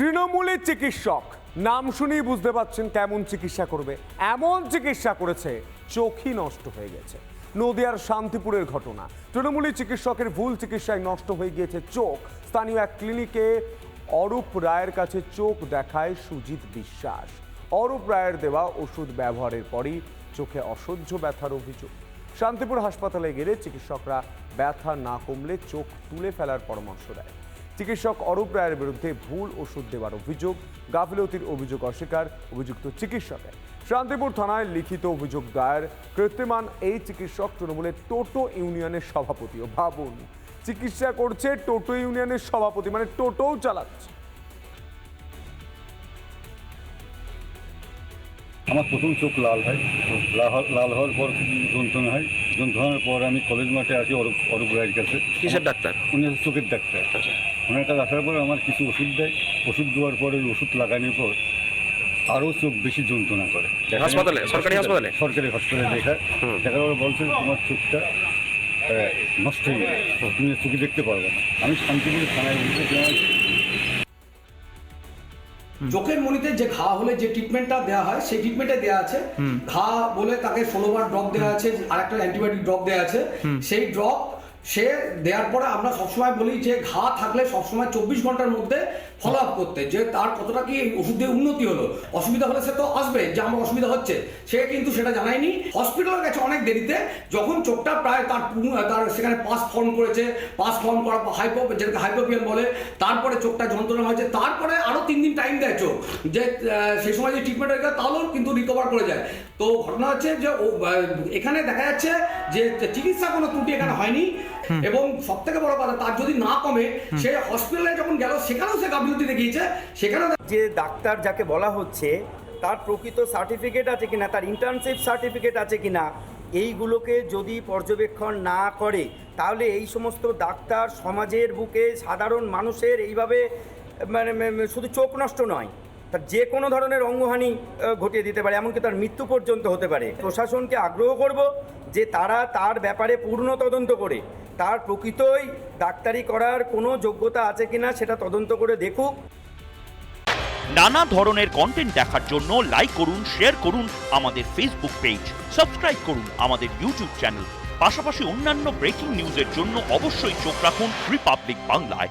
তৃণমূলের চিকিৎসক। নাম শুনেই বুঝতে পারছেন কেমন চিকিৎসা করবে। এমন চিকিৎসা করেছে, চোখই নষ্ট হয়ে গেছে। নদিয়ার শান্তিপুরের ঘটনা। তৃণমূলী চিকিৎসকের ভুল চিকিৎসায় নষ্ট হয়ে গিয়েছে চোখ। স্থানীয় এক ক্লিনিকে অরূপ রায়ের কাছে চোখ দেখায় সুজিত বিশ্বাস। অরূপ রায়ের দেওয়া ওষুধ ব্যবহারের পরই চোখে অসহ্য ব্যথার অভিযোগ। শান্তিপুর হাসপাতালে গেলে চিকিৎসকরা ব্যথা না কমলে চোখ তুলে ফেলার পরামর্শ দেয়। চিকিৎসক অরূপ রায়ের বিরুদ্ধে ভুল ওষুধ দেওয়ার অভিযোগ গাফিলতির অভিযোগ অস্বীকার অভিযুক্ত চিকিৎসকের। শান্তিপুর থানায় লিখিত অভিযোগ দায়ের কৃত্রিমান এই চিকিৎসক তৃণমূলের টোটো ইউনিয়নের সভাপতিও ভাবুন চিকিৎসা করছে টোটো ইউনিয়নের সভাপতি মানে টোটোও চালাচ্ছে। আমার প্রথম চোখ লাল হয়। লাল হওয়ার- পর যন্ত্রণা হয়। যন্ত্রণার পর আমি কলেজ মাঠে আসি অরূপ অরূপ রায়ের কাছে। কিসের ডাক্তার? উনি হচ্ছে চোখের ডাক্তার। ওনার কাছে আসার পর আমার কিছু ওষুধ দেয়। ওষুধ দেওয়ার পরে ওই ওষুধ লাগানোর পর আরও চোখ বেশি যন্ত্রণা করে। হাসপাতালে? সরকারি হাসপাতালে? সরকারি হাসপাতালে দেখা দেখার পর বলছে তোমার চোখটা নষ্ট হয়ে গেছে তুমি চোখে দেখতে পারবে না। আমি শান্তিপুর থানায় বলছি চোখের মনিতে যে ঘা হলে যে ট্রিটমেন্টটা দেওয়া হয় সেই ট্রিটমেন্টে দেওয়া আছে। ঘা বলে তাকে ষোলোবার ড্রপ দেওয়া আছে আর একটা অ্যান্টিবায়োটিক ড্রপ দেওয়া আছে সেই ড্রপ সে দেওয়ার পরে আমরা সবসময় বলি যে ঘা থাকলে সবসময় চব্বিশ ঘণ্টার মধ্যে ফলো আপ করতে, যে তার কতটা কি ওষুধ দিয়ে উন্নতি হলো। অসুবিধা হলে সে তো আসবে, যে আমার অসুবিধা হচ্ছে। সে কিন্তু সেটা জানায়নি। হসপিটালের কাছে অনেক দেরিতে যখন চোখটা প্রায় তার তার সেখানে পাস ফর্ম করেছে পাস ফর্ম করা হাইপো যেটাকে হাইপোপিয়ান বলে, তারপরে চোখটা যন্ত্রণা হয়েছে। তারপরে আরও তিন দিন টাইম দেয় চোখ, যে সেই সময় যে ট্রিটমেন্ট হয়ে গেলে তাহলেও কিন্তু রিকভার করে যায়। তো ঘটনা হচ্ছে যে এখানে দেখা যাচ্ছে যে চিকিৎসা কোনো ত্রুটি এখানে হয়নি। এবং সব থেকে বড় কথা তার যদি না কমে সে হসপিটালে যখন গেল সেখানেও সে গাফিলতি দেখিয়েছে। সেখানেও যে ডাক্তার যাকে বলা হচ্ছে তার প্রকৃত সার্টিফিকেট আছে কিনা তার ইন্টার্নশিপ সার্টিফিকেট আছে কিনা এইগুলোকে যদি পর্যবেক্ষণ না করে তাহলে এই সমস্ত ডাক্তার সমাজের বুকে সাধারণ মানুষের এইভাবে মানে মানে শুধু চোখ নষ্ট নয় তার যে কোনো ধরনের অঙ্গহানি ঘটিয়ে দিতে পারে এমনকি তার মৃত্যু পর্যন্ত হতে পারে। প্রশাসনকে আগ্রহ করব যে তারা তার ব্যাপারে পূর্ণ তদন্ত করে। তার প্রকৃতই ডাক্তারি করার কোনো যোগ্যতা আছে কিনা সেটা তদন্ত করে দেখুক। নানা ধরনের কন্টেন্ট দেখার জন্য লাইক করুন শেয়ার করুন আমাদের ফেসবুক পেজ সাবস্ক্রাইব করুন আমাদের ইউটিউব চ্যানেল পাশাপাশি অন্যান্য ব্রেকিং নিউজের জন্য অবশ্যই চোখ রাখুন রিপাবলিক বাংলায়